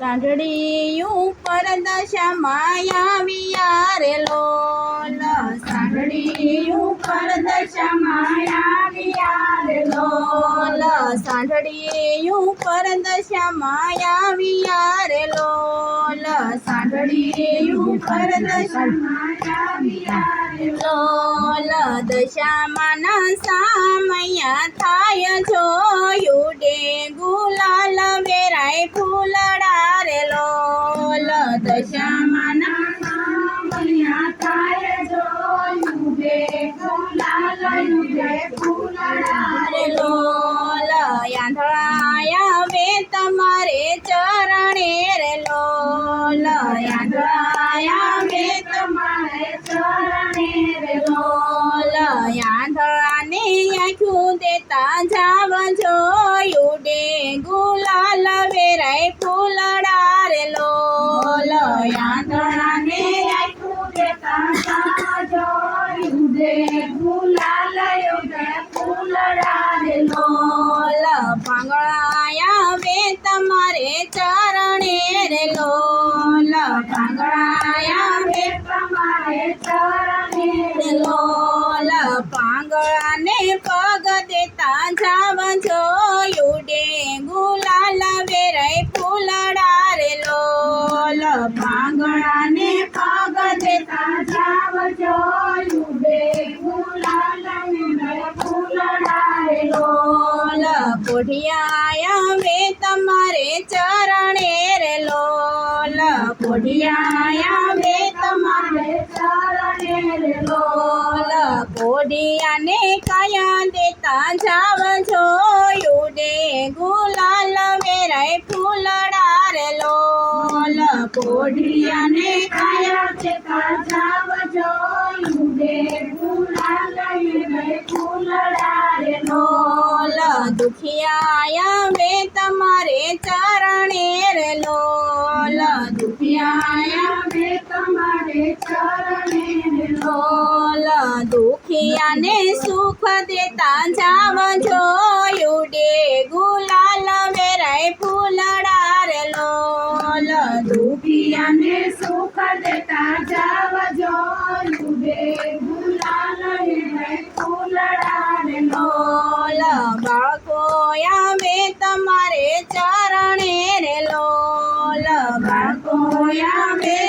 સાંઢળી ઉપર દશામાં આવ્યા રે લોલ. સાંઢળી ઉપર દશામાં આવ્યા રે લોલ. સાંઢળી ઉપર દશામાં આવ્યા રે લોલ. સાંઢળી ઉપર દશામાં દશામાના સામયા થાય જોયું ડે લોલ યાંધળાયા તમારે ચરણે રે લોલ યાંધળાયા વે તમારે ચરણે રે લોલ યાંધળાને આંખું દેતા જાવ જોયું ડે ગુલાલ વેરાય ફૂલડા રે લોલ યાંધળાને આંખું દેતા જાવ જોયું ડે ગુલાલ પાંગળાયા લોલ પાંગળાને પગ દેતા જાવ જોયું ડે કોઢિયાયા વે તમારે ચરણે કોઢિયાને કયા દેતા જાવ જોયું ડે ગુલાલ વેરાય ફૂલડા રે લોલ. કોઢિયાને કયા દેતા જાવ જોયું ડે દુખિયાયા વે તમારે ચરણે રે લોલ દુખિયાયા વે તમારે ચરણે રે લોલ દુખિયાને સુખ દેતા જાવ જોયું આવે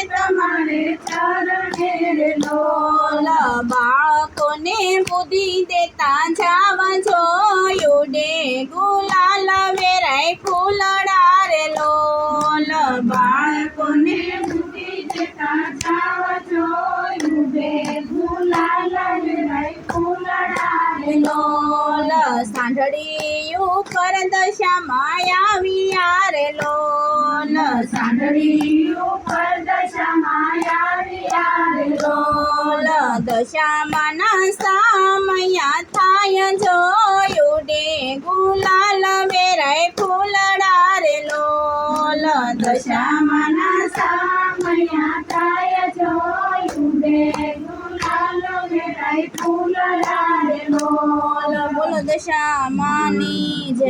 બાળકોને બુદ્ધિ દેતા જાવા જોયું ડે ગુલાલ વેરાય ફૂલડા રે લોલ બાળકોને બુદ્ધિ દેતા જાવા જોયું ડે ગુલાલ વેરાય ફૂલડા લોલ સાંઢળી ઉપર દશા માયા રે લોલ સાંઢળી ઉપર દશામાં આવ્યા રે લોલ દશામાના સામયા થાય દશામાની જય.